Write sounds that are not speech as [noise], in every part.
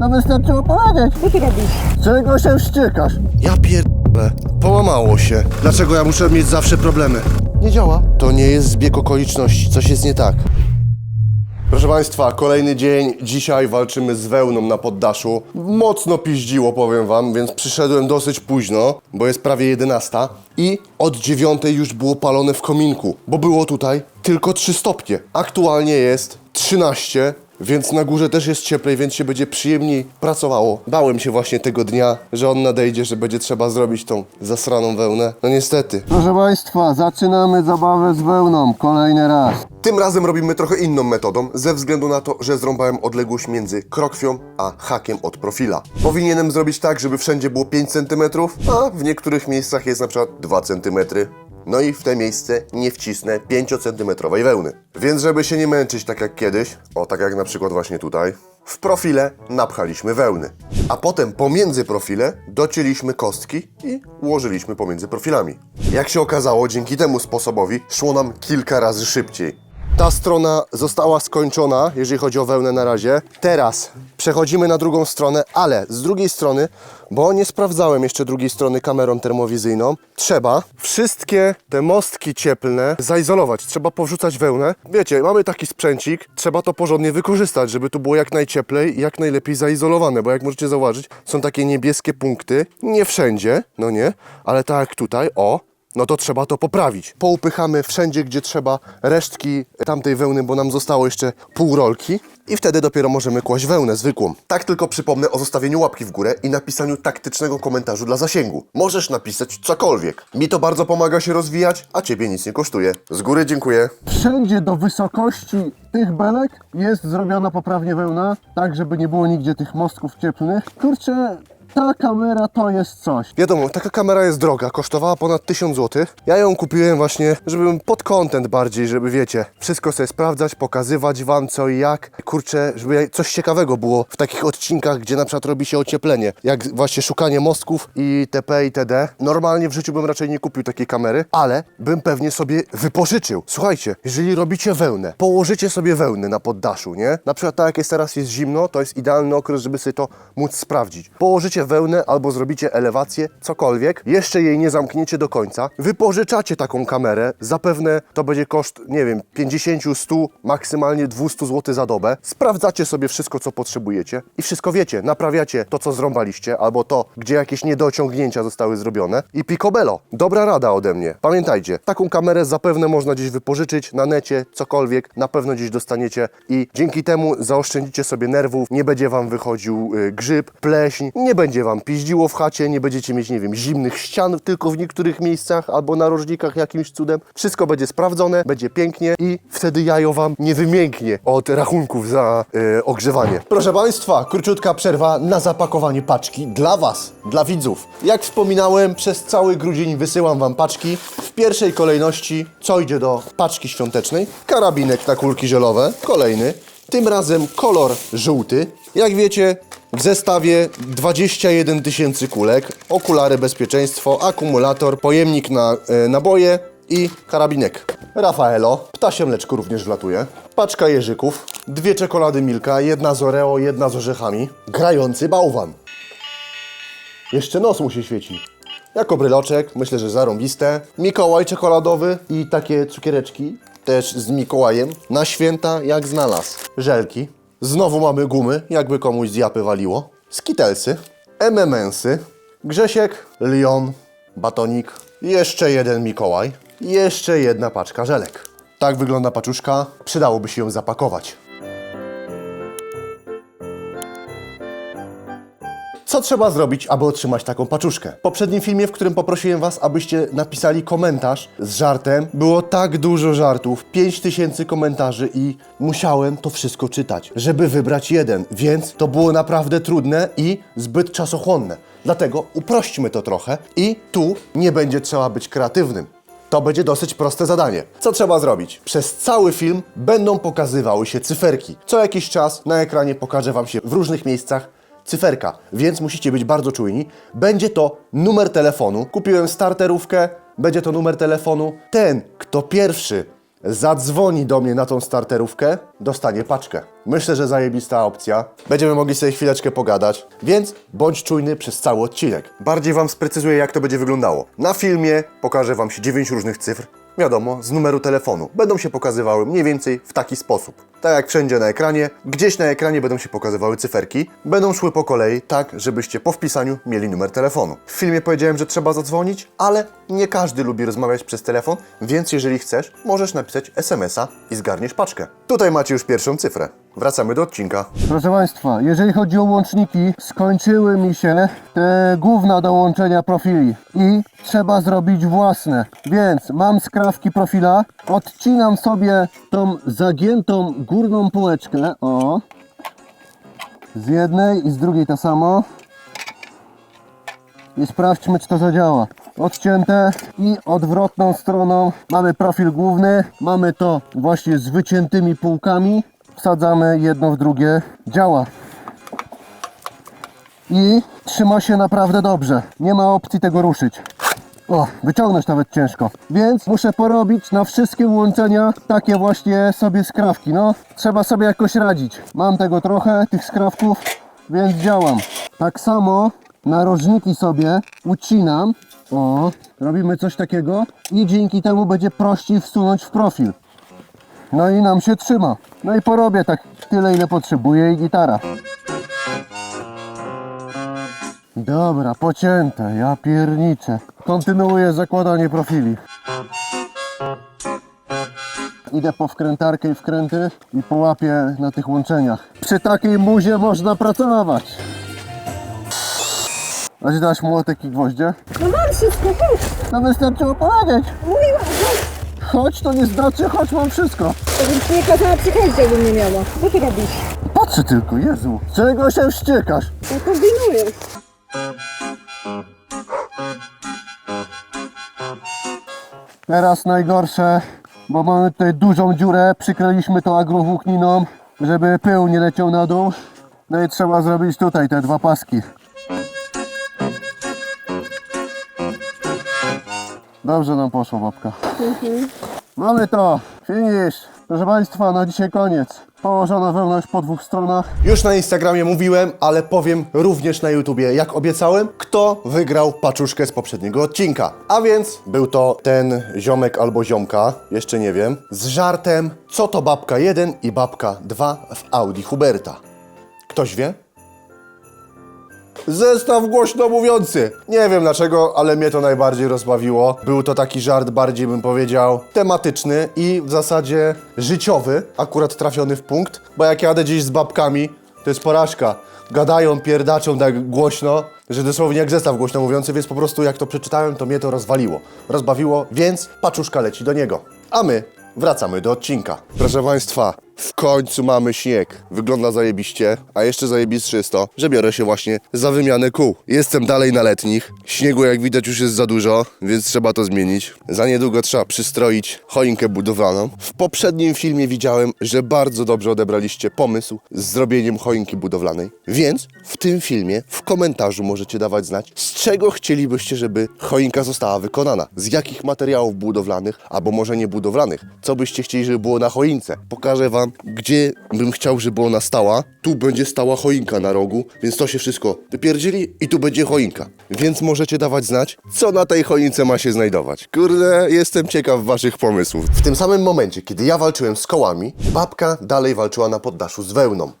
No wystarczyło powiedzieć. Co ty robisz? Czego się wściekasz? Ja pierdolę. Połamało się. Dlaczego ja muszę mieć zawsze problemy? Nie działa. To nie jest zbieg okoliczności. Coś jest nie tak. Proszę Państwa, kolejny dzień. Dzisiaj walczymy z wełną na poddaszu. Mocno piździło, powiem Wam, więc przyszedłem dosyć późno, bo jest prawie 11 i od 9 już było palone w kominku, bo było tutaj tylko 3 stopnie. Aktualnie jest 13, więc na górze też jest cieplej, więc się będzie przyjemniej pracowało. Bałem się właśnie tego dnia, że on nadejdzie, że będzie trzeba zrobić tą zasraną wełnę. No niestety. Proszę Państwa, zaczynamy zabawę z wełną. Kolejny raz. Tym razem robimy trochę inną metodą, ze względu na to, że zrąbałem odległość między krokwią a hakiem od profila. Powinienem zrobić tak, żeby wszędzie było 5 cm, a w niektórych miejscach jest na przykład 2 cm. No i w te miejsce nie wcisnę 5 cm wełny. Więc żeby się nie męczyć tak jak kiedyś, o tak jak na przykład właśnie tutaj, w profile napchaliśmy wełny. A potem pomiędzy profile docięliśmy kostki i ułożyliśmy pomiędzy profilami. Jak się okazało, dzięki temu sposobowi szło nam kilka razy szybciej. Ta strona została skończona, jeżeli chodzi o wełnę na razie. Teraz przechodzimy na drugą stronę, ale z drugiej strony, bo nie sprawdzałem jeszcze drugiej strony kamerą termowizyjną, trzeba wszystkie te mostki cieplne zaizolować. Trzeba powrzucać wełnę. Wiecie, mamy taki sprzęcik, trzeba to porządnie wykorzystać, żeby tu było jak najcieplej i jak najlepiej zaizolowane, bo jak możecie zauważyć, są takie niebieskie punkty. Nie wszędzie, no nie, ale tak jak tutaj, o, no to trzeba to poprawić. Poupychamy wszędzie, gdzie trzeba resztki tamtej wełny, bo nam zostało jeszcze pół rolki i wtedy dopiero możemy kłaść wełnę zwykłą. Tak tylko przypomnę o zostawieniu łapki w górę i napisaniu taktycznego komentarzu dla zasięgu. Możesz napisać cokolwiek. Mi to bardzo pomaga się rozwijać, a Ciebie nic nie kosztuje. Z góry dziękuję. Wszędzie do wysokości tych belek jest zrobiona poprawnie wełna, tak żeby nie było nigdzie tych mostków cieplnych. Kurczę, ta kamera to jest coś. Wiadomo, taka kamera jest droga, kosztowała ponad 1000 zł. Ja ją kupiłem właśnie, żeby pod content bardziej, żeby wiecie, wszystko sobie sprawdzać, pokazywać wam co i jak. Kurczę, żeby coś ciekawego było w takich odcinkach, gdzie na przykład robi się ocieplenie, jak właśnie szukanie mostków i TP i TD. Normalnie w życiu bym raczej nie kupił takiej kamery, ale bym pewnie sobie wypożyczył. Słuchajcie, jeżeli robicie wełnę, położycie sobie wełnę na poddaszu, nie? Na przykład tak jak jest teraz, jest zimno, to jest idealny okres, żeby sobie to móc sprawdzić. Położycie wełnę albo zrobicie elewację, cokolwiek, jeszcze jej nie zamkniecie do końca, wypożyczacie taką kamerę, zapewne to będzie koszt, nie wiem, 50, 100, maksymalnie 200 zł za dobę, sprawdzacie sobie wszystko, co potrzebujecie i wszystko wiecie, naprawiacie to, co zrąbaliście, albo to, gdzie jakieś niedociągnięcia zostały zrobione. I picobello. Dobra rada ode mnie. Pamiętajcie, taką kamerę zapewne można gdzieś wypożyczyć na necie, cokolwiek, na pewno gdzieś dostaniecie. I dzięki temu zaoszczędzicie sobie nerwów, nie będzie wam wychodził y, grzyb, pleśń, nie będzie wam piździło w chacie, nie będziecie mieć, nie wiem, zimnych ścian tylko w niektórych miejscach albo narożnikach jakimś cudem. Wszystko będzie sprawdzone, będzie pięknie i wtedy jajo wam nie wymięknie od rachunków za y, ogrzewanie. Proszę Państwa, króciutka przerwa na zapakowanie paczki dla Was, dla widzów. Jak wspominałem, przez cały grudzień wysyłam Wam paczki. W pierwszej kolejności, co idzie do paczki świątecznej? Karabinek na kulki żelowe, kolejny. Tym razem kolor żółty. Jak wiecie, w zestawie 21 tysięcy kulek, okulary bezpieczeństwo, akumulator, pojemnik na e, naboje i karabinek. Rafaelo, ptasie mleczko również wlatuje. Paczka jeżyków, dwie czekolady Milka, jedna z Oreo, jedna z orzechami. Grający bałwan. Jeszcze nos mu się świeci. Jako bryloczek, myślę, że zarąbiste. Mikołaj czekoladowy i takie cukiereczki, też z Mikołajem. Na święta jak znalazł. Żelki. Znowu mamy gumy, jakby komuś z japy waliło. Skitelsy. MMS-y. Grzesiek, Lion, batonik. Jeszcze jeden Mikołaj. Jeszcze jedna paczka żelek. Tak wygląda paczuszka. Przydałoby się ją zapakować. Co trzeba zrobić, aby otrzymać taką paczuszkę? W poprzednim filmie, w którym poprosiłem Was, abyście napisali komentarz z żartem, było tak dużo żartów, 5000 komentarzy i musiałem to wszystko czytać, żeby wybrać jeden, więc to było naprawdę trudne i zbyt czasochłonne. Dlatego uprośćmy to trochę i tu nie będzie trzeba być kreatywnym. To będzie dosyć proste zadanie. Co trzeba zrobić? Przez cały film będą pokazywały się cyferki. Co jakiś czas na ekranie pokażę Wam się w różnych miejscach cyferka, więc musicie być bardzo czujni. Będzie to numer telefonu. Kupiłem starterówkę, będzie to numer telefonu. Ten, kto pierwszy zadzwoni do mnie na tą starterówkę, dostanie paczkę. Myślę, że zajebista opcja. Będziemy mogli sobie chwileczkę pogadać, więc bądź czujny przez cały odcinek. Bardziej Wam sprecyzuję, jak to będzie wyglądało. Na filmie pokażę Wam się 9 różnych cyfr, wiadomo, z numeru telefonu. Będą się pokazywały mniej więcej w taki sposób. Tak jak wszędzie na ekranie, gdzieś na ekranie będą się pokazywały cyferki. Będą szły po kolei, tak żebyście po wpisaniu mieli numer telefonu. W filmie powiedziałem, że trzeba zadzwonić, ale nie każdy lubi rozmawiać przez telefon, więc jeżeli chcesz, możesz napisać SMS-a i zgarniesz paczkę. Tutaj macie już pierwszą cyfrę. Wracamy do odcinka. Proszę Państwa, jeżeli chodzi o łączniki, skończyły mi się te główne do łączenia profili i trzeba zrobić własne. Więc mam skrawki profila, odcinam sobie tą zagiętą górną półeczkę, o, z jednej i z drugiej to samo. I sprawdźmy, czy to zadziała. Odcięte i odwrotną stroną mamy profil główny. Mamy to właśnie z wyciętymi półkami. Wsadzamy jedno w drugie. Działa. I trzyma się naprawdę dobrze. Nie ma opcji tego ruszyć. O, wyciągnąć nawet ciężko. Więc muszę porobić na wszystkie łączenia takie właśnie sobie skrawki. No, trzeba sobie jakoś radzić. Mam tego trochę, tych skrawków, więc działam. Tak samo narożniki sobie ucinam. O, robimy coś takiego i dzięki temu będzie prościej wsunąć w profil. No i nam się trzyma. No i porobię tak tyle, ile potrzebuję i gitara. Dobra, pocięte, ja pierniczę. Kontynuuję zakładanie profili. Idę po wkrętarkę i wkręty i połapię na tych łączeniach. Przy takiej muzie można pracować. A gdzie dałaś młotek i gwoździe? No mam wszystko, chodź. No wystarczyło powiedzieć. Mówiłam, chodź. Chodź, to nie znaczy, chodź, mam wszystko. To bym ci nie kazała przychodzić, jakbym nie miała. Co ty robisz? Patrzę tylko, Jezu. Czego się wściekasz? No kombinujesz. Teraz najgorsze, bo mamy tutaj dużą dziurę, przykryliśmy to agrowłókniną, żeby pył nie leciał na dół. No i trzeba zrobić tutaj te dwa paski. Dobrze nam poszło, babka. Mamy to, finish. Proszę Państwa, na dzisiaj koniec. Położona wełność po dwóch stronach. Już na Instagramie mówiłem, ale powiem również na YouTubie, jak obiecałem, kto wygrał paczuszkę z poprzedniego odcinka. A więc był to ten ziomek albo ziomka, jeszcze nie wiem, z żartem, co to babka 1 i babka 2 w Audi Huberta. Ktoś wie? Zestaw głośno mówiący. Nie wiem dlaczego, ale mnie to najbardziej rozbawiło. Był to taki żart bardziej bym powiedział tematyczny i w zasadzie życiowy, akurat trafiony w punkt, bo jak jadę gdzieś z babkami, to jest porażka. Gadają, pierdaczą tak głośno, że dosłownie jak zestaw głośno mówiący, więc po prostu jak to przeczytałem, to mnie to rozwaliło. Rozbawiło, więc paczuszka leci do niego. A my wracamy do odcinka. Proszę Państwa, w końcu mamy śnieg. Wygląda zajebiście, a jeszcze zajebistsze jest to, że biorę się właśnie za wymianę kół. Jestem dalej na letnich. Śniegu jak widać już jest za dużo, więc trzeba to zmienić. Za niedługo trzeba przystroić choinkę budowlaną. W poprzednim filmie widziałem, że bardzo dobrze odebraliście pomysł z zrobieniem choinki budowlanej. Więc w tym filmie w komentarzu możecie dawać znać, z czego chcielibyście, żeby choinka została wykonana. Z jakich materiałów budowlanych, albo może nie budowlanych. Co byście chcieli, żeby było na choince. Pokażę wam, gdzie bym chciał, żeby ona stała. Tu będzie stała choinka na rogu, więc to się wszystko wypierdzieli i tu będzie choinka. Więc możecie dawać znać, co na tej choince ma się znajdować. Kurde, jestem ciekaw waszych pomysłów. W tym samym momencie, kiedy ja walczyłem z kołami, babka dalej walczyła na poddaszu z wełną.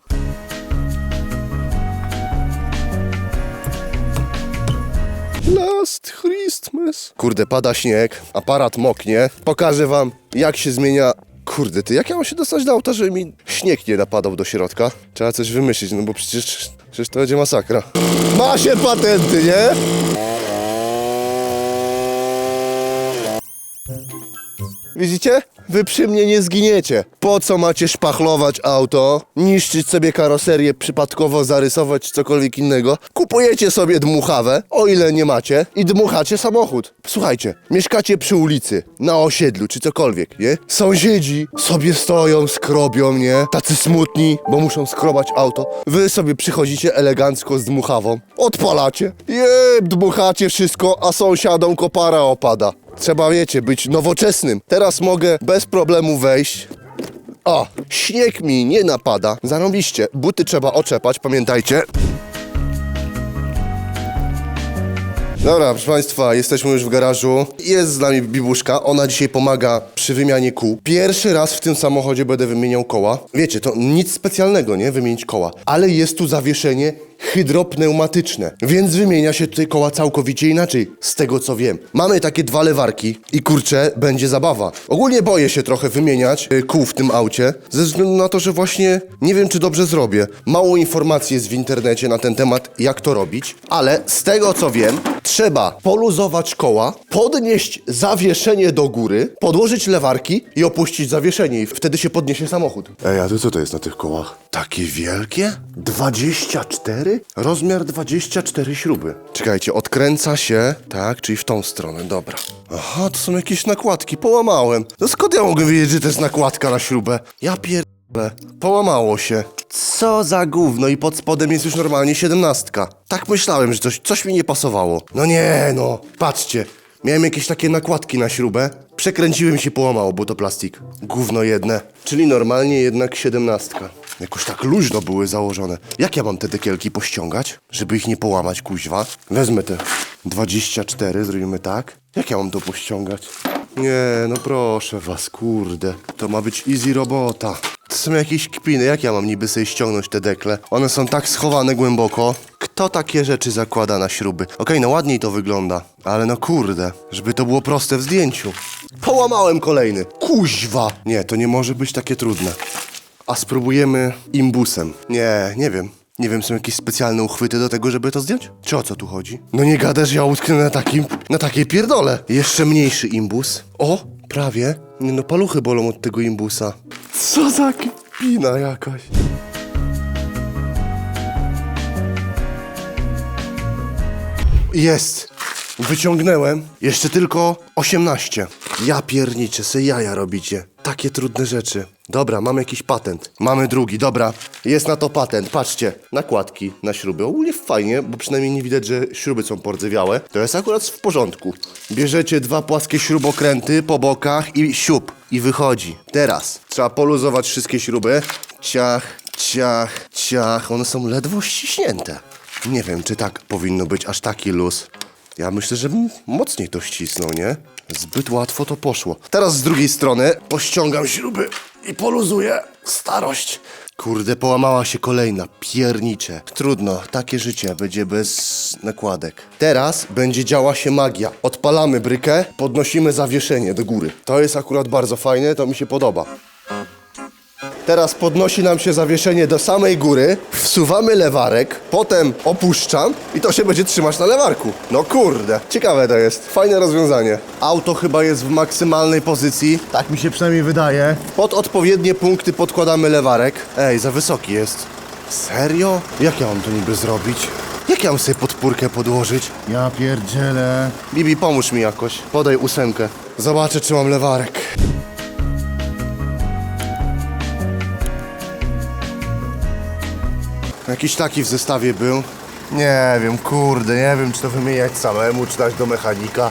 Last Christmas. Kurde, pada śnieg, aparat moknie. Pokażę wam, jak się zmienia. Kurde, ty, jak ja mam się dostać do auta, żeby mi śnieg nie napadał do środka? Trzeba coś wymyślić, no bo przecież, przecież to będzie masakra. Ma się patenty, nie? Widzicie? Wy przy mnie nie zginiecie. Po co macie szpachlować auto, niszczyć sobie karoserię, przypadkowo zarysować cokolwiek innego? Kupujecie sobie dmuchawę, o ile nie macie, i dmuchacie samochód. Słuchajcie, mieszkacie przy ulicy, na osiedlu czy cokolwiek, nie? Sąsiedzi sobie stoją, skrobią, nie? Tacy smutni, bo muszą skrobać auto. Wy sobie przychodzicie elegancko z dmuchawą, odpalacie, je, dmuchacie wszystko, a sąsiadom kopara opada. Trzeba, wiecie, być nowoczesnym. Teraz mogę bez problemu wejść. O, śnieg mi nie napada. Zarobiście. Buty trzeba oczepać, pamiętajcie. Dobra, proszę Państwa, jesteśmy już w garażu. Jest z nami Bibuszka, ona dzisiaj pomaga przy wymianie kół. Pierwszy raz w tym samochodzie będę wymieniał koła. Wiecie, to nic specjalnego, nie? Wymienić koła. Ale jest tu zawieszenie hydropneumatyczne, więc wymienia się tutaj koła całkowicie inaczej, z tego co wiem. Mamy takie dwa lewarki i kurczę, będzie zabawa. Ogólnie boję się trochę wymieniać y, kół w tym aucie, ze względu na to, że właśnie nie wiem, czy dobrze zrobię. Mało informacji jest w internecie na ten temat, jak to robić, ale z tego co wiem, trzeba poluzować koła, podnieść zawieszenie do góry, podłożyć lewarki i opuścić zawieszenie i wtedy się podniesie samochód. Ej, a to co to jest na tych kołach? Takie wielkie? 24? Rozmiar 24 śruby. Czekajcie, odkręca się, tak, czyli w tą stronę, dobra. Aha, to są jakieś nakładki, połamałem. No skąd ja mogę wiedzieć, że to jest nakładka na śrubę? Ja pier... Połamało się. Co za gówno i pod spodem jest już normalnie siedemnastka. Tak myślałem, że coś, coś mi nie pasowało. No nie no, patrzcie. Miałem jakieś takie nakładki na śrubę. Przekręciłem się, połamało, bo to plastik. Gówno jedne. Czyli normalnie jednak siedemnastka. Jakoś tak luźno były założone. Jak ja mam te dekielki pościągać, żeby ich nie połamać, kuźwa? Wezmę te 24, zrobimy tak. Jak ja mam to pościągać? Nie, no proszę was, kurde. To ma być easy robota. To są jakieś kpiny, jak ja mam niby sobie ściągnąć te dekle? One są tak schowane głęboko. Kto takie rzeczy zakłada na śruby? Okej, no ładniej to wygląda, ale no kurde, żeby to było proste w zdjęciu. Połamałem kolejny. Kuźwa! Nie, to nie może być takie trudne. A spróbujemy imbusem. Nie, nie wiem. Nie wiem, są jakieś specjalne uchwyty do tego, żeby to zdjąć? Czy o co tu chodzi? No nie gadasz, ja utknę na takim, na takiej pierdole. Jeszcze mniejszy imbus. O, prawie. No, paluchy bolą od tego imbusa. Co za kpina jakaś. Jest. Wyciągnąłem. Jeszcze tylko 18. Ja pierniczę, se jaja robicie. Takie trudne rzeczy. Dobra, mamy jakiś patent. Mamy drugi, dobra. Jest na to patent. Patrzcie, nakładki na śruby. Ogólnie fajnie, bo przynajmniej nie widać, że śruby są pordzewiałe. To jest akurat w porządku. Bierzecie dwa płaskie śrubokręty po bokach i siup. I wychodzi. Teraz trzeba poluzować wszystkie śruby. Ciach, ciach, ciach. One są ledwo ściśnięte. Nie wiem, czy tak powinno być aż taki luz. Ja myślę, że mocniej to ścisnął, nie? Zbyt łatwo to poszło. Teraz z drugiej strony pościągam śruby i poluzuję. Starość. Kurde, połamała się kolejna. Piernicze. Trudno, takie życie będzie bez nakładek. Teraz będzie działa się magia. Odpalamy brykę, podnosimy zawieszenie do góry. To jest akurat bardzo fajne, to mi się podoba. Teraz podnosi nam się zawieszenie do samej góry, wsuwamy lewarek, potem opuszczam i to się będzie trzymać na lewarku. No kurde, ciekawe to jest. Fajne rozwiązanie. Auto chyba jest w maksymalnej pozycji, tak mi się przynajmniej wydaje. Pod odpowiednie punkty podkładamy lewarek. Ej, za wysoki jest. Serio? Jak ja mam to niby zrobić? Jak ja mam sobie podpórkę podłożyć? Ja pierdzielę. Bibi, pomóż mi jakoś. Podaj ósemkę. Zobaczę, czy mam lewarek. Jakiś taki w zestawie był. Nie wiem, kurde, nie wiem, czy to wymieniać samemu, czy dać do mechanika.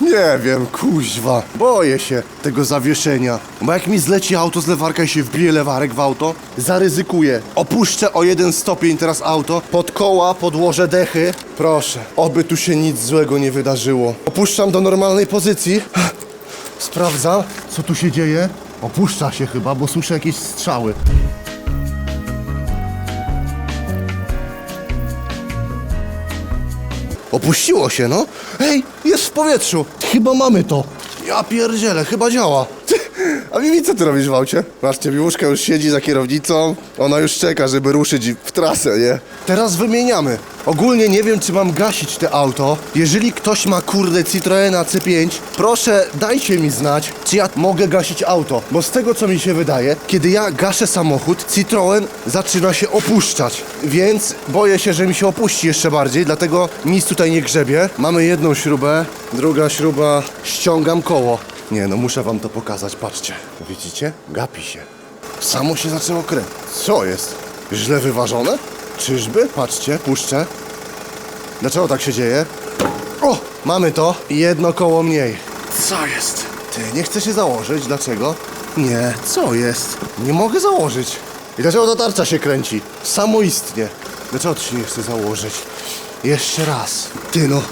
Nie wiem, kuźwa. Boję się tego zawieszenia. Bo jak mi zleci auto z lewarka i się wbije lewarek w auto, zaryzykuję. Opuszczę o jeden stopień teraz auto, pod koła podłożę dechy. Proszę, oby tu się nic złego nie wydarzyło. Opuszczam do normalnej pozycji. Sprawdzam, co tu się dzieje. Opuszcza się chyba, bo słyszę jakieś strzały. Opuściło się, no. Ej, jest w powietrzu. Chyba mamy to. Ja pierdzielę, chyba działa. A Mimi, co ty robisz w aucie? Patrzcie, Miłuszka już siedzi za kierownicą. Ona już czeka, żeby ruszyć w trasę, nie? Teraz wymieniamy. Ogólnie nie wiem, czy mam gasić te auto. Jeżeli ktoś ma kurde Citroena C5, proszę dajcie mi znać, czy ja mogę gasić auto. Bo z tego, co mi się wydaje, kiedy ja gaszę samochód, Citroen zaczyna się opuszczać. Więc boję się, że mi się opuści jeszcze bardziej, dlatego nic tutaj nie grzebie. Mamy jedną śrubę, druga śruba, ściągam koło. Nie no, muszę wam to pokazać, patrzcie. Widzicie? Gapi się. Samo się zaczęło kręcić. Co jest? Źle wyważone? Czyżby? Patrzcie, puszczę. Dlaczego tak się dzieje? O! Mamy to. Jedno koło mniej. Co jest? Ty, nie chcę się założyć. Dlaczego? Nie, co jest? Nie mogę założyć. I dlaczego ta tarcza się kręci? Samoistnie. Dlaczego to się nie chce założyć? Jeszcze raz. Ty no,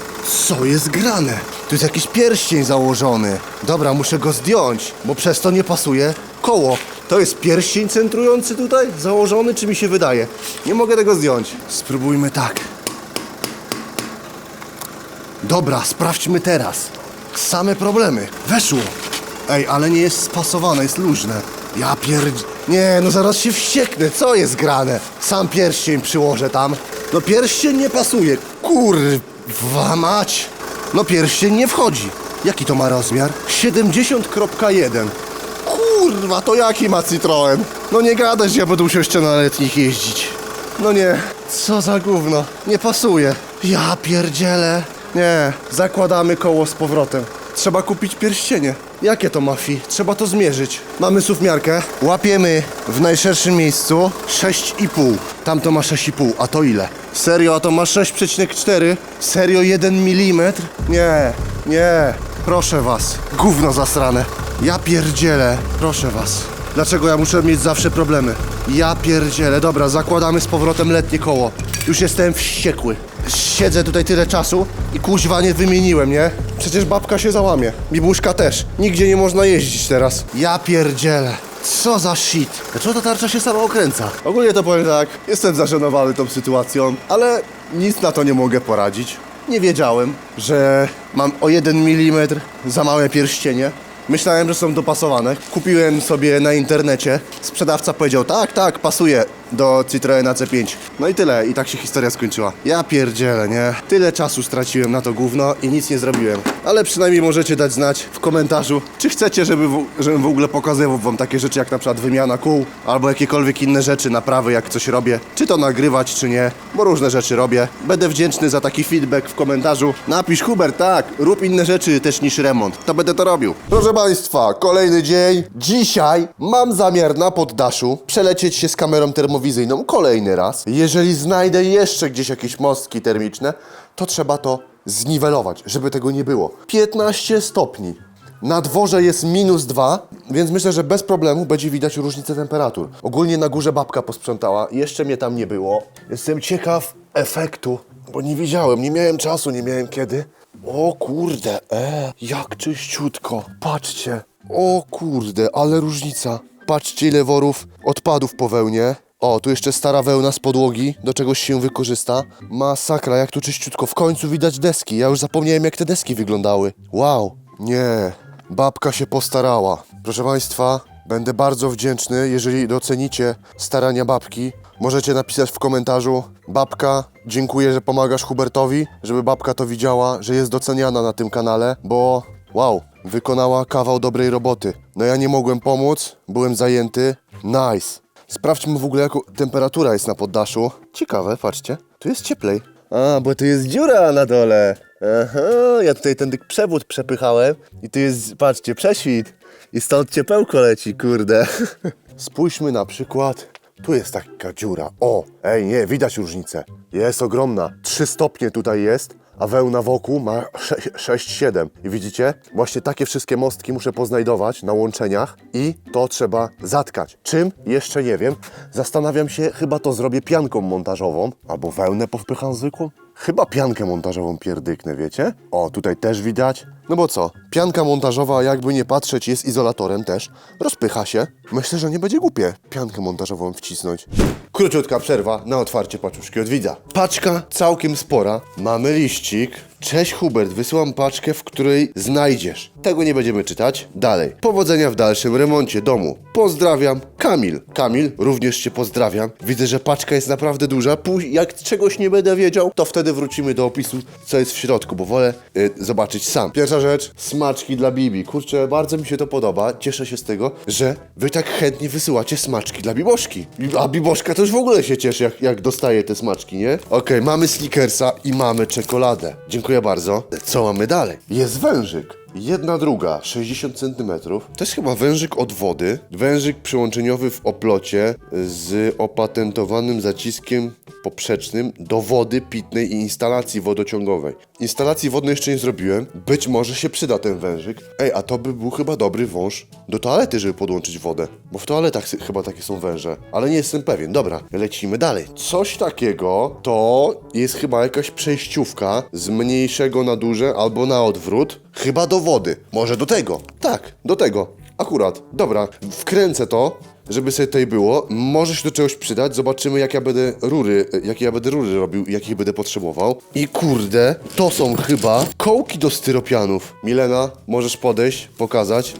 co jest grane? Tu jest jakiś pierścień założony. Dobra, muszę go zdjąć, bo przez to nie pasuje koło. To jest pierścień centrujący tutaj? Założony, czy mi się wydaje? Nie mogę tego zdjąć. Spróbujmy tak. Dobra, sprawdźmy teraz. Same problemy. Weszło. Ej, ale nie jest spasowane, jest luźne. Ja pierd... Nie, no zaraz się wścieknę. Co jest grane? Sam pierścień przyłożę tam. No pierścień nie pasuje. Kurwa mać. No pierścień nie wchodzi. Jaki to ma rozmiar? 70.1. Kurwa, to jaki ma Citroen? No nie gadaj, że ja będę musiał jeszcze na letnich jeździć. No nie, co za gówno, nie pasuje. Ja pierdzielę. Nie, zakładamy koło z powrotem. Trzeba kupić pierścienie. Jakie to ma fi? Trzeba to zmierzyć. Mamy suwmiarkę. Łapiemy w najszerszym miejscu 6,5. Tamto ma 6,5, a to ile? Serio, a to ma 6,4? Serio 1 mm? Nie, nie, proszę was. Gówno zasrane. Ja pierdzielę, proszę was. Dlaczego ja muszę mieć zawsze problemy? Ja pierdzielę. Dobra, zakładamy z powrotem letnie koło. Już jestem wściekły. Siedzę tutaj tyle czasu i kuźwa nie wymieniłem, nie? Przecież babka się załamie. Bibuszka też. Nigdzie nie można jeździć teraz. Ja pierdzielę. Co za shit. Dlaczego ta tarcza się sama okręca? Ogólnie to powiem tak, jestem zażenowany tą sytuacją, ale nic na to nie mogę poradzić. Nie wiedziałem, że mam o 1 mm za małe pierścienie. Myślałem, że są dopasowane. Kupiłem sobie na internecie. Sprzedawca powiedział, tak, tak, pasuje do Citroena C5. No i tyle, i tak się historia skończyła. Ja pierdzielę, nie? Tyle czasu straciłem na to gówno i nic nie zrobiłem. Ale przynajmniej możecie dać znać w komentarzu, czy chcecie, żeby w, żebym w ogóle pokazywał wam takie rzeczy jak na przykład wymiana kół, albo jakiekolwiek inne rzeczy, naprawy, jak coś robię. Czy to nagrywać, czy nie, bo różne rzeczy robię. Będę wdzięczny za taki feedback w komentarzu. Napisz, Hubert, tak, rób inne rzeczy też niż remont. To będę to robił. Proszę Państwa, kolejny dzień. Dzisiaj mam zamiar na poddaszu przelecieć się z kamerą termowizyjną kolejny raz. Jeżeli znajdę jeszcze gdzieś jakieś mostki termiczne, to trzeba to zniwelować, żeby tego nie było. 15 stopni. Na dworze jest minus 2, więc myślę, że bez problemu będzie widać różnicę temperatur. Ogólnie na górze babka posprzątała, jeszcze mnie tam nie było. Jestem ciekaw efektu, bo nie widziałem, nie miałem czasu, nie miałem kiedy. O kurde, e, jak czyściutko. Patrzcie. O kurde, ale różnica. Patrzcie ile worów odpadów po wełnie. O, tu jeszcze stara wełna z podłogi, do czegoś się wykorzysta. Masakra, jak tu czyściutko. W końcu widać deski. Ja już zapomniałem, jak te deski wyglądały. Wow. Nie, babka się postarała. Proszę Państwa, będę bardzo wdzięczny, jeżeli docenicie starania babki. Możecie napisać w komentarzu: Babka, dziękuję, że pomagasz Hubertowi, żeby babka to widziała, że jest doceniana na tym kanale, bo wow, wykonała kawał dobrej roboty. No ja nie mogłem pomóc, byłem zajęty. Nice. Sprawdźmy w ogóle, jaka temperatura jest na poddaszu. Ciekawe, patrzcie. Tu jest cieplej. A, bo tu jest dziura na dole. Aha, ja tutaj ten przewód przepychałem i tu jest, patrzcie, prześwit. I stąd ciepełko leci, kurde. [laughs] Spójrzmy na przykład. Tu jest taka dziura. O, ej, nie, widać różnicę. Jest ogromna. 3 stopnie tutaj jest, a wełna wokół ma 6-7. I widzicie? Właśnie takie wszystkie mostki muszę poznajdować na łączeniach i to trzeba zatkać. Czym? Jeszcze nie wiem. Zastanawiam się, chyba to zrobię pianką montażową, albo wełnę powpycham zwykłą. Chyba piankę montażową pierdyknę, wiecie? O, tutaj też widać. No bo co? Pianka montażowa, jakby nie patrzeć, jest izolatorem też. Rozpycha się. Myślę, że nie będzie głupie piankę montażową wcisnąć. Króciutka przerwa na otwarcie paczuszki od widza. Paczka całkiem spora. Mamy liścik. Cześć Hubert, wysyłam paczkę, w której znajdziesz. Tego nie będziemy czytać. Dalej. Powodzenia w dalszym remoncie domu. Pozdrawiam, Kamil. Kamil, również Cię pozdrawiam. Widzę, że paczka jest naprawdę duża. Jak czegoś nie będę wiedział, to wtedy wrócimy do opisu, co jest w środku, bo wolę y, zobaczyć sam. Pierwsza rzecz, smaczki dla Bibi. Kurczę, bardzo mi się to podoba. Cieszę się z tego, że Wy tak chętnie wysyłacie smaczki dla Biboszki. A Biboszka już w ogóle się cieszy, jak, jak dostaje te smaczki, nie? Okej, mamy Snickersa i mamy czekoladę. Dziękuję bardzo. Co mamy dalej? Jest wężyk. Jedna druga, 60 cm. To jest chyba wężyk od wody. Wężyk przyłączeniowy w oplocie z opatentowanym zaciskiem poprzecznym do wody pitnej i instalacji wodociągowej. Instalacji wodnej jeszcze nie zrobiłem. Być może się przyda ten wężyk. Ej, a to by był chyba dobry wąż do toalety, żeby podłączyć wodę. Bo w toaletach chyba takie są węże. Ale nie jestem pewien. Dobra, lecimy dalej. Coś takiego to jest chyba jakaś przejściówka z mniejszego na duże albo na odwrót. Chyba do wody. Może do tego. Tak, do tego. Akurat. Dobra, wkręcę to, żeby sobie tutaj było. Może się do czegoś przydać. Zobaczymy, jak ja będę rury, jakie ja będę rury robił, jakich będę potrzebował. I kurde, to są chyba kołki do styropianów. Milena, możesz podejść, pokazać.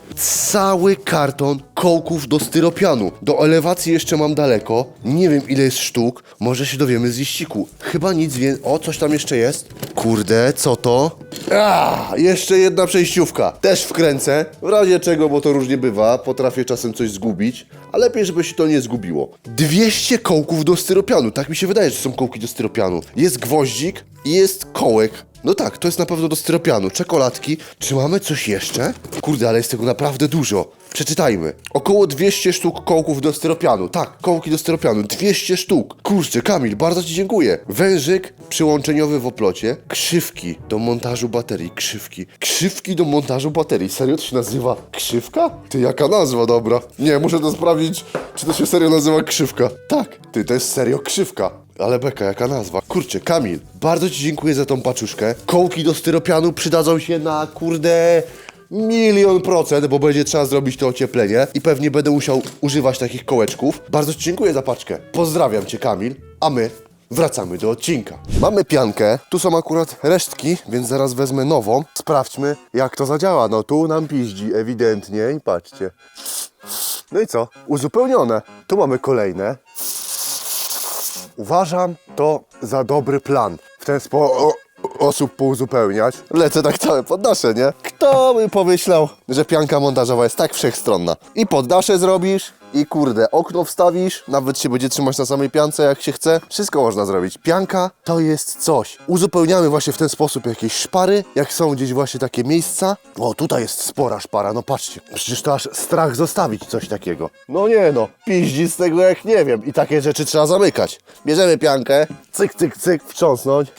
Cały karton kołków do styropianu. Do elewacji jeszcze mam daleko. Nie wiem, ile jest sztuk. Może się dowiemy z liściku. Chyba nic więcej. O, coś tam jeszcze jest. Kurde, co to? A, jeszcze jedna przejściówka. Też wkręcę. W razie czego, bo to różnie bywa. Potrafię czasem coś zgubić. A lepiej, żeby się to nie zgubiło. 200 kołków do styropianu. Tak mi się wydaje, że są kołki do styropianu. Jest gwoździk i jest kołek. No tak, to jest na pewno do styropianu. Czekoladki. Czy mamy coś jeszcze? Kurde, ale jest tego naprawdę dużo. Przeczytajmy. Około 200 sztuk kołków do styropianu. Tak, kołki do styropianu. 200 sztuk. Kurczę, Kamil, bardzo Ci dziękuję. Wężyk przyłączeniowy w oplocie. Krzywki do montażu baterii. Krzywki. Krzywki do montażu baterii. Serio to się nazywa krzywka? Ty, jaka nazwa, dobra. Nie, muszę to sprawdzić, czy to się serio nazywa krzywka. Tak, ty, to jest serio krzywka. Ale beka, jaka nazwa. Kurczę, Kamil, bardzo Ci dziękuję za tą paczuszkę. Kołki do styropianu przydadzą się na, kurde, milion procent, bo będzie trzeba zrobić to ocieplenie i pewnie będę musiał używać takich kołeczków. Bardzo Ci dziękuję za paczkę. Pozdrawiam Cię, Kamil, a my wracamy do odcinka. Mamy piankę, tu są akurat resztki, więc zaraz wezmę nową. Sprawdźmy, jak to zadziała. No tu nam piździ ewidentnie i patrzcie. No i co? Uzupełnione. Tu mamy kolejne. Uważam to za dobry plan. W ten sposób osób pouzupełniać. Lecę tak całe poddasze, nie? Kto by pomyślał, że pianka montażowa jest tak wszechstronna? I poddasze zrobisz, i kurde, okno wstawisz, nawet się będzie trzymać na samej piance jak się chce. Wszystko można zrobić. Pianka to jest coś. Uzupełniamy właśnie w ten sposób jakieś szpary, jak są gdzieś właśnie takie miejsca. O, tutaj jest spora szpara, no patrzcie. Przecież to aż strach zostawić coś takiego. No nie no, piździ z tego jak nie wiem. I takie rzeczy trzeba zamykać. Bierzemy piankę, cyk, cyk, cyk, wstrząsnąć.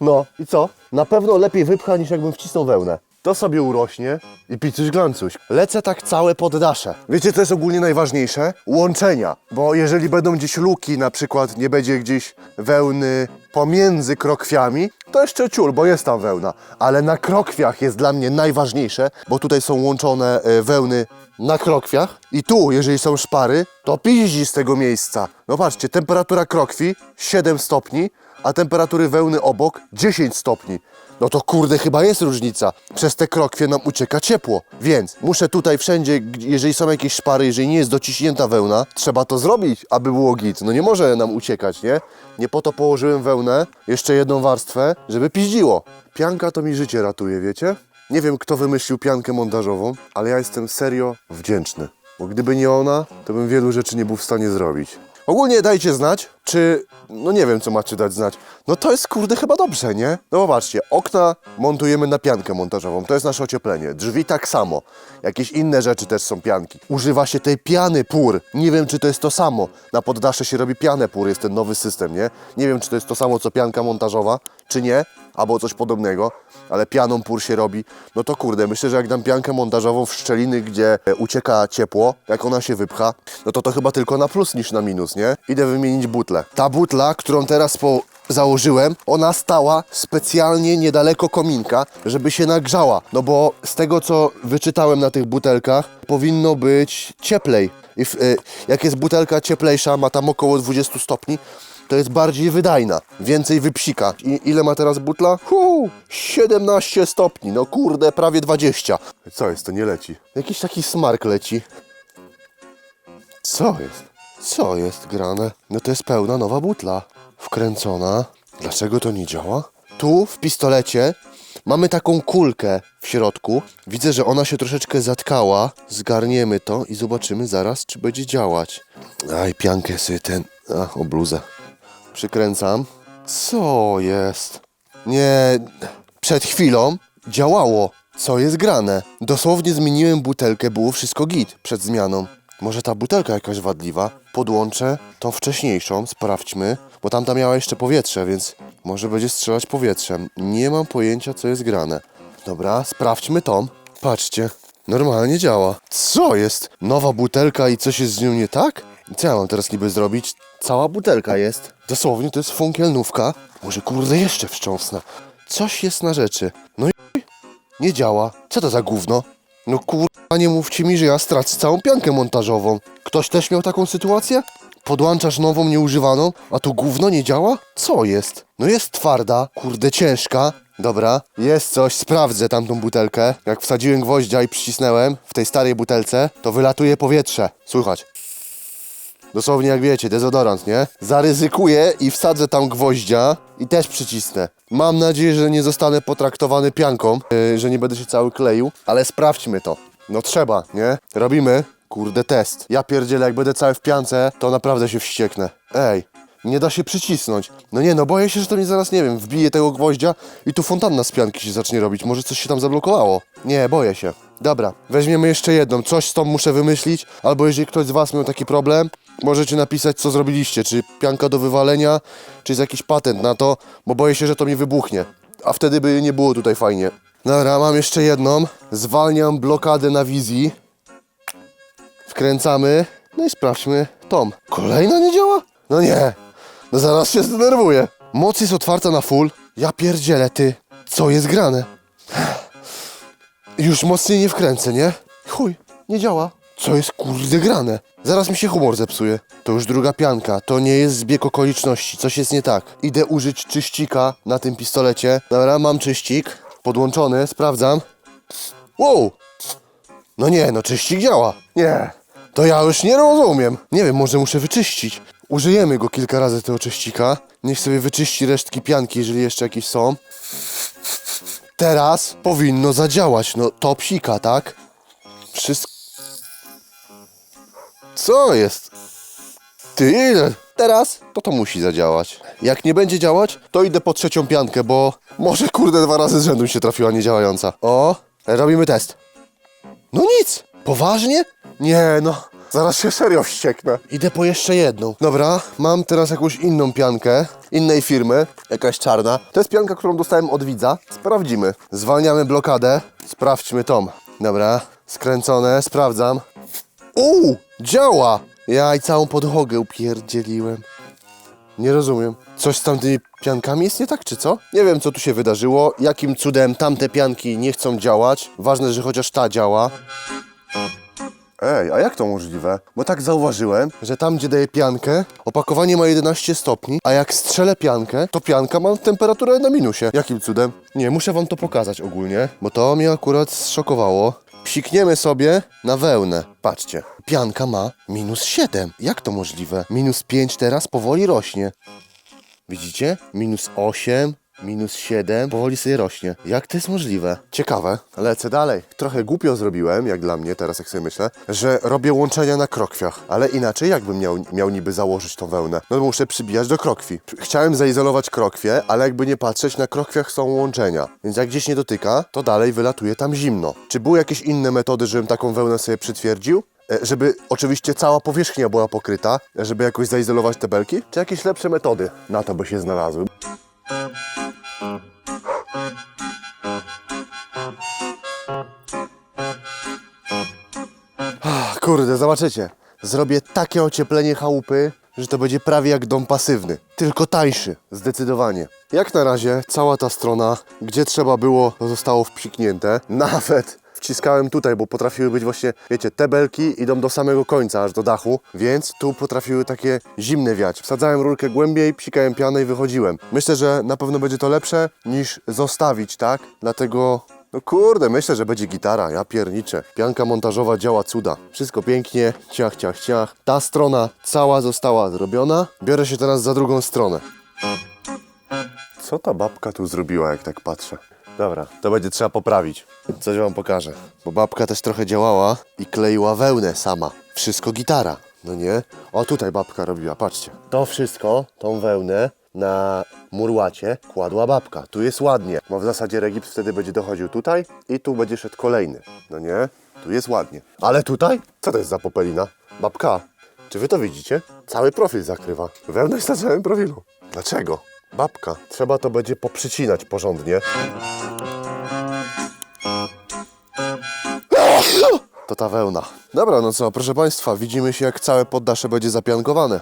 No i co? Na pewno lepiej wypcha niż jakbym wcisnął wełnę. To sobie urośnie i picuś glancuś. Lecę tak całe poddasze. Wiecie co jest ogólnie najważniejsze? Łączenia. Bo jeżeli będą gdzieś luki, na przykład nie będzie gdzieś wełny pomiędzy krokwiami, to jeszcze ciul, bo jest tam wełna. Ale na krokwiach jest dla mnie najważniejsze, bo tutaj są łączone e, wełny na krokwiach i tu, jeżeli są szpary, to piździ z tego miejsca. No patrzcie, temperatura krokwi 7 stopni, a temperatury wełny obok 10 stopni. No to kurde, chyba jest różnica. Przez te krokwie nam ucieka ciepło. Więc muszę tutaj wszędzie, jeżeli są jakieś szpary, jeżeli nie jest dociśnięta wełna, trzeba to zrobić, aby było git. No nie może nam uciekać, nie? Nie po to położyłem wełnę, jeszcze jedną warstwę, żeby piździło. Pianka to mi życie ratuje, wiecie? Nie wiem, kto wymyślił piankę montażową, ale ja jestem serio wdzięczny. Bo gdyby nie ona, to bym wielu rzeczy nie był w stanie zrobić. Ogólnie dajcie znać, czy... No nie wiem, co macie dać znać. No to jest kurde chyba dobrze, nie? No popatrzcie, okna montujemy na piankę montażową, to jest nasze ocieplenie. Drzwi tak samo. Jakieś inne rzeczy też są pianki. Używa się tej piany pór. Nie wiem, czy to jest to samo. Na poddasze się robi pianę pór, jest ten nowy system, nie? Nie wiem, czy to jest to samo, co pianka montażowa, czy nie, albo coś podobnego, ale pianą pór się robi. No to kurde, myślę, że jak dam piankę montażową w szczeliny, gdzie e, ucieka ciepło, jak ona się wypcha, no to to chyba tylko na plus niż na minus, nie? Idę wymienić butlę. Ta butla, którą teraz po założyłem, ona stała specjalnie niedaleko kominka, żeby się nagrzała. No bo z tego co wyczytałem na tych butelkach, powinno być cieplej. I w, y, jak jest butelka cieplejsza, ma tam około 20 stopni, to jest bardziej wydajna, więcej wypsika. I ile ma teraz butla? Huu, 17 stopni, no kurde, prawie 20. Co jest, to nie leci? Jakiś taki smark leci. Co jest? Co jest grane? No to jest pełna nowa butla. Wkręcona. Dlaczego to nie działa? Tu w pistolecie mamy taką kulkę w środku. Widzę, że ona się troszeczkę zatkała. Zgarniemy to i zobaczymy zaraz, czy będzie działać. Aj, piankę sobie ten... A, o bluzę. Przykręcam. Co jest? Nie... Przed chwilą działało. Co jest grane? Dosłownie zmieniłem butelkę, było wszystko git przed zmianą. Może ta butelka jakaś wadliwa? Podłączę tą wcześniejszą, sprawdźmy, bo tamta miała jeszcze powietrze, więc może będzie strzelać powietrzem. Nie mam pojęcia, co jest grane. Dobra, sprawdźmy tą. Patrzcie, normalnie działa. Co jest? Nowa butelka i coś jest z nią nie tak? Co ja mam teraz niby zrobić? Cała butelka jest. Dosłownie to jest funkielnówka. Może kurde jeszcze wstrząsna. Coś jest na rzeczy. No i nie działa. Co to za gówno? No kurwa, nie mówcie mi, że ja stracę całą piankę montażową. Ktoś też miał taką sytuację? Podłączasz nową, nieużywaną, a tu gówno nie działa? Co jest? No jest twarda, kurde ciężka. Dobra, jest coś, sprawdzę tamtą butelkę. Jak wsadziłem gwoździa i przycisnąłem w tej starej butelce, to wylatuje powietrze. Słychać. Dosłownie jak wiecie, dezodorant, nie? Zaryzykuję i wsadzę tam gwoździa i też przycisnę. Mam nadzieję, że nie zostanę potraktowany pianką, yy, że nie będę się cały kleił, ale sprawdźmy to. No trzeba, nie? Robimy, kurde, test. Ja pierdzielę, jak będę cały w piance, to naprawdę się wścieknę. Ej, nie da się przycisnąć. No nie, no boję się, że to mi zaraz, nie wiem, wbije tego gwoździa i tu fontanna z pianki się zacznie robić. Może coś się tam zablokowało. Nie, boję się. Dobra, weźmiemy jeszcze jedną. Coś z tą muszę wymyślić, albo jeżeli ktoś z Was miał taki problem, możecie napisać, co zrobiliście. Czy pianka do wywalenia, czy jest jakiś patent na to, bo boję się, że to mi wybuchnie. A wtedy by nie było tutaj fajnie. Dobra, mam jeszcze jedną. Zwalniam blokadę na wizji. Wkręcamy. No i sprawdźmy tom. Kolejna nie działa? No nie. No zaraz się zdenerwuję. Moc jest otwarta na full. Ja pierdzielę, ty. Co jest grane? Już mocniej nie wkręcę, nie? Chuj, nie działa. Co jest kurde grane? Zaraz mi się humor zepsuje. To już druga pianka, to nie jest zbieg okoliczności, coś jest nie tak. Idę użyć czyścika na tym pistolecie. Dobra, mam czyścik. Podłączony, sprawdzam. Wow! No nie, no czyścik działa. Nie, to ja już nie rozumiem. Nie wiem, może muszę wyczyścić. Użyjemy go kilka razy tego czyścika. Niech sobie wyczyści resztki pianki, jeżeli jeszcze jakieś są. Teraz powinno zadziałać. No to psika, tak? Wszystko. Co jest? Ty? Teraz to to musi zadziałać. Jak nie będzie działać, to idę po trzecią piankę, bo może kurde dwa razy z rzędu mi się trafiła niedziałająca. O, robimy test. No nic! Poważnie? Nie no, zaraz się serio wścieknę. Idę po jeszcze jedną. Dobra, mam teraz jakąś inną piankę, innej firmy, jakaś czarna. To jest pianka, którą dostałem od widza. Sprawdzimy. Zwalniamy blokadę, sprawdźmy tom. Dobra, skręcone, sprawdzam. Uuu, działa! Ja i całą podłogę upierdzieliłem. Nie rozumiem. Coś z tamtymi piankami jest nie tak, czy co? Nie wiem, co tu się wydarzyło, jakim cudem tamte pianki nie chcą działać. Ważne, że chociaż ta działa. Ej, a jak to możliwe? Bo tak zauważyłem, że tam, gdzie daję piankę, opakowanie ma 11 stopni, a jak strzelę piankę, to pianka ma temperaturę na minusie. Jakim cudem? Nie, muszę wam to pokazać ogólnie, bo to mnie akurat zszokowało. Psikniemy sobie na wełnę. Patrzcie, pianka ma minus 7. Jak to możliwe? Minus 5 teraz powoli rośnie. Widzicie? Minus 8, minus 7, powoli sobie rośnie. Jak to jest możliwe? Ciekawe. Lecę dalej. Trochę głupio zrobiłem, jak dla mnie, teraz jak sobie myślę, że robię łączenia na krokwiach. Ale inaczej jakbym miał, miał niby założyć tą wełnę? No to muszę przybijać do krokwi. Chciałem zaizolować krokwie, ale jakby nie patrzeć, na krokwiach są łączenia. Więc jak gdzieś nie dotyka, to dalej wylatuje tam zimno. Czy były jakieś inne metody, żebym taką wełnę sobie przytwierdził? E, Żeby oczywiście cała powierzchnia była pokryta, żeby jakoś zaizolować te belki? Czy jakieś lepsze metody na to by się znalazły? Kurde, zobaczycie. Zrobię takie ocieplenie chałupy, że to będzie prawie jak dom pasywny. Tylko tańszy, zdecydowanie. Jak na razie cała ta strona, gdzie trzeba było, zostało wpsiknięte. Nawet wciskałem tutaj, bo potrafiły być właśnie, wiecie, te belki idą do samego końca, aż do dachu, więc tu potrafiły takie zimne wiać. Wsadzałem rurkę głębiej, psikałem pianę i wychodziłem. Myślę, że na pewno będzie to lepsze niż zostawić, tak? Dlatego no kurde, myślę, że będzie gitara, ja pierniczę. Pianka montażowa działa cuda. Wszystko pięknie, ciach, ciach, ciach. Ta strona cała została zrobiona. Biorę się teraz za drugą stronę. Co ta babka tu zrobiła, jak tak patrzę? Dobra, to będzie trzeba poprawić. Coś wam pokażę. Bo babka też trochę działała i kleiła wełnę sama. Wszystko gitara, no nie? O, tutaj babka robiła, patrzcie. To wszystko, tą wełnę na murłacie kładła babka. Tu jest ładnie. Bo w zasadzie regips wtedy będzie dochodził tutaj i tu będzie szedł kolejny. No nie? Tu jest ładnie. Ale tutaj? Co to jest za popelina? Babka, czy wy to widzicie? Cały profil zakrywa. Wełna jest na całym profilu. Dlaczego? Babka, trzeba to będzie poprzycinać porządnie. To ta wełna. Dobra, no co, proszę Państwa, widzimy się jak całe poddasze będzie zapiankowane.